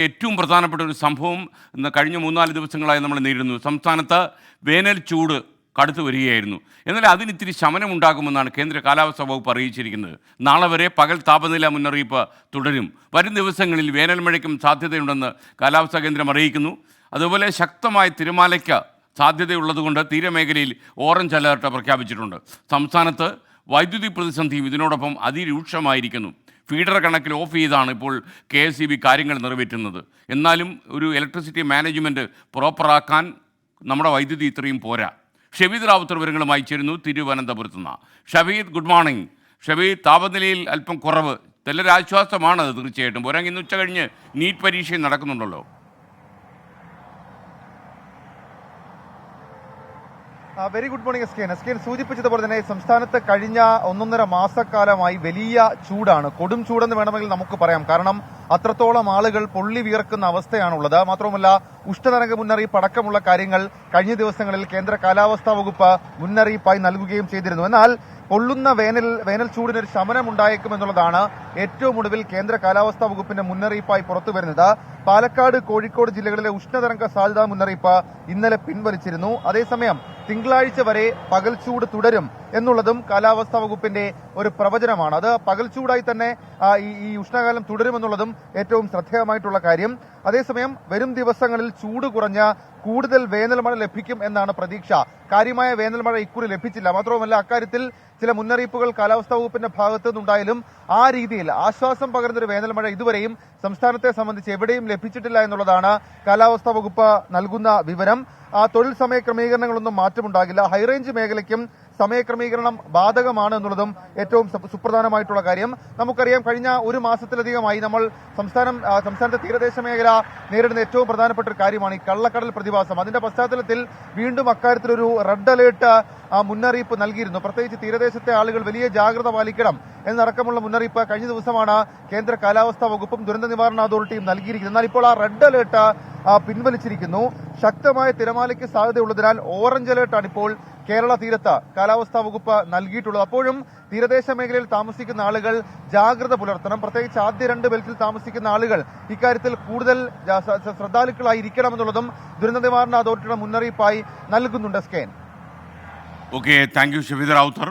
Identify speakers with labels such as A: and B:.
A: ഏറ്റവും പ്രധാനപ്പെട്ട ഒരു സംഭവം കഴിഞ്ഞ മൂന്നാൽ ദിവസങ്ങളായി നമ്മൾ നേരിടുന്നു. സംസ്ഥാനത്ത് വേനൽ ചൂട് കടുത്തു വരികയായിരുന്നു. എന്നാൽ അതിന് ഇത്തിരി ശമനമുണ്ടാകുമെന്നാണ് കേന്ദ്ര കാലാവസ്ഥാ വകുപ്പ് അറിയിച്ചിരിക്കുന്നത്. നാളെ വരെ പകൽ താപനില മുന്നറിയിപ്പ് തുടരും. വരും ദിവസങ്ങളിൽ വേനൽ മഴയ്ക്കും സാധ്യതയുണ്ടെന്ന് കാലാവസ്ഥാ കേന്ദ്രം അറിയിക്കുന്നു. അതുപോലെ ശക്തമായ തിരമാലയ്ക്ക് സാധ്യതയുള്ളതുകൊണ്ട് തീരമേഖലയിൽ ഓറഞ്ച് അലേർട്ട് പ്രഖ്യാപിച്ചിട്ടുണ്ട്. സംസ്ഥാനത്ത് വൈദ്യുതി പ്രതിസന്ധിയും ഇതിനോടൊപ്പം അതിരൂക്ഷമായിരിക്കുന്നു. ഫീഡർ കണക്കിൽ ഓഫ് ചെയ്താണ് ഇപ്പോൾ കെ എസ് ഇ കാര്യങ്ങൾ നിറവേറ്റുന്നത്. എന്നാലും ഒരു ഇലക്ട്രിസിറ്റി മാനേജ്മെന്റ് പ്രോപ്പറാക്കാൻ നമ്മുടെ വൈദ്യുതി ഇത്രയും പോരാ. ഷബീദ് റാവുത്തർ വിവരങ്ങളുമായി ചേരുന്നു. തിരുവനന്തപുരത്ത് നിന്ന്. ഷബീദ് ഗുഡ് മോർണിംഗ് ഷബീദ് താപനിലയിൽ അല്പം കുറവ്. അത് തീർച്ചയായിട്ടും. പോരാങ്കിൽ ഇന്ന് ഉച്ച കഴിഞ്ഞ് നീറ്റ് പരീക്ഷയും നടക്കുന്നുണ്ടല്ലോ.
B: Very good morning S K S K സൂചിപ്പിച്ചതുപോലെ തന്നെ സംസ്ഥാനത്ത് കഴിഞ്ഞ ഒന്നൊന്നര മാസക്കാലമായി വലിയ ചൂടാണ്. കൊടും ചൂടെന്ന് വേണമെങ്കിൽ നമുക്ക് പറയാം. കാരണം അത്രത്തോളം ആളുകൾ പൊള്ളി വിയർക്കുന്ന അവസ്ഥയാണുള്ളത്. മാത്രവുമല്ല ഉഷ്ണതരംഗ മുന്നറിയിപ്പ് അടക്കമുള്ള കാര്യങ്ങൾ കഴിഞ്ഞ ദിവസങ്ങളിൽ കേന്ദ്ര കാലാവസ്ഥാ വകുപ്പ് മുന്നറിയിപ്പായി നൽകുകയും ചെയ്തിരുന്നു. എന്നാൽ കൊള്ളുന്ന വേനൽ വേനൽ ചൂടിന് ഒരു ശമനം ഉണ്ടായേക്കും എന്നുള്ളതാണ് ഏറ്റവും ഒടുവിൽ കേന്ദ്ര കാലാവസ്ഥാ വകുപ്പിന്റെ മുന്നറിയിപ്പായി പുറത്തു വരുന്നത് പാലക്കാട് കോഴിക്കോട് ജില്ലകളിലെ ഉഷ്ണതരംഗ സാധ്യതാ മുന്നറിയിപ്പ് ഇന്നലെ പിൻവലിച്ചിരുന്നു. അതേസമയം തിങ്കളാഴ്ച വരെ പകൽ ചൂട് തുടരും എന്നുള്ളതും കാലാവസ്ഥാ വകുപ്പിന്റെ ഒരു പ്രവചനമാണ്. അത് പകൽ ചൂടായി തന്നെ ഈ ഉഷ്ണകാലം തുടരുമെന്നുള്ളതും ഏറ്റവും ശ്രദ്ധേയമായിട്ടുള്ള കാര്യം. അതേസമയം വരും ദിവസങ്ങളിൽ ചൂട് കുറഞ്ഞ കൂടുതൽ വേനൽമഴ ലഭിക്കും എന്നാണ് പ്രതീക്ഷ. കാര്യമായ വേനൽമഴ ഇക്കുറി ലഭിച്ചില്ല. മാത്രവുമല്ല അക്കാര്യത്തിൽ ചില മുന്നറിയിപ്പുകൾ കാലാവസ്ഥാ വകുപ്പിന്റെ ഭാഗത്തു നിന്നുണ്ടായാലും ആ രീതിയിൽ ആശ്വാസം പകർന്നൊരു വേനൽമഴ വേനൽ മഴ ഇതുവരെയും സംസ്ഥാനത്തെ സംബന്ധിച്ച് എവിടെയും ലഭിച്ചിട്ടില്ല എന്നുള്ളതാണ് കാലാവസ്ഥാ വകുപ്പ് നൽകുന്ന വിവരം. തൊഴിൽ സമയ ക്രമീകരണങ്ങളൊന്നും മാറ്റമുണ്ടാകില്ല. ഹൈറേഞ്ച് മേഖലയ്ക്കും സമയക്രമീകരണം ബാധകമാണ് എന്നുള്ളതും ഏറ്റവും സുപ്രധാനമായിട്ടുള്ള കാര്യം. നമുക്കറിയാം കഴിഞ്ഞ ഒരു മാസത്തിലധികമായി നമ്മൾ സംസ്ഥാനം സംസ്ഥാനത്തെ തീരദേശ മേഖല നേരിടുന്ന ഏറ്റവും പ്രധാനപ്പെട്ട ഒരു കാര്യമാണ് ഈ കള്ളക്കടൽ പ്രതിഭാസം. അതിന്റെ പശ്ചാത്തലത്തിൽ വീണ്ടും അക്കാര്യത്തിലൊരു റെഡ് അലേർട്ട് മുന്നറിയിപ്പ് നൽകിയിരുന്നു. പ്രത്യേകിച്ച് തീരദേശത്തെ ആളുകൾ വലിയ ജാഗ്രത പാലിക്കണം എന്നടക്കമുള്ള മുന്നറിയിപ്പ് കഴിഞ്ഞ ദിവസമാണ് കേന്ദ്ര കാലാവസ്ഥാ വകുപ്പും ദുരന്ത നിവാരണ അതോറിറ്റിയും നൽകിയിരിക്കുന്നത്. എന്നാൽ ഇപ്പോൾ ആ റെഡ് അലേർട്ട് പിൻവലിച്ചിരിക്കുന്നു. ശക്തമായ തിരമാലയ്ക്ക് സാധ്യതയുള്ളതിനാൽ ഓറഞ്ച് അലേർട്ടാണ് ഇപ്പോൾ കേരള തീരത്ത് കാലാവസ്ഥാ വകുപ്പ് നൽകിയിട്ടുള്ളത്. അപ്പോഴും തീരദേശ മേഖലയിൽ താമസിക്കുന്ന ആളുകൾ ജാഗ്രത പുലർത്തണം. പ്രത്യേകിച്ച് ആദ്യ രണ്ട് ബെൽറ്റിൽ താമസിക്കുന്ന ആളുകൾ ഇക്കാര്യത്തിൽ കൂടുതൽ ശ്രദ്ധാലുക്കളായിരിക്കണമെന്നുള്ളതും ദുരന്ത നിവാരണ അതോറിറ്റിയുടെ മുന്നറിയിപ്പായി നൽകുന്നുണ്ട് scan.
A: Okay thank you Shabeed Ravuthar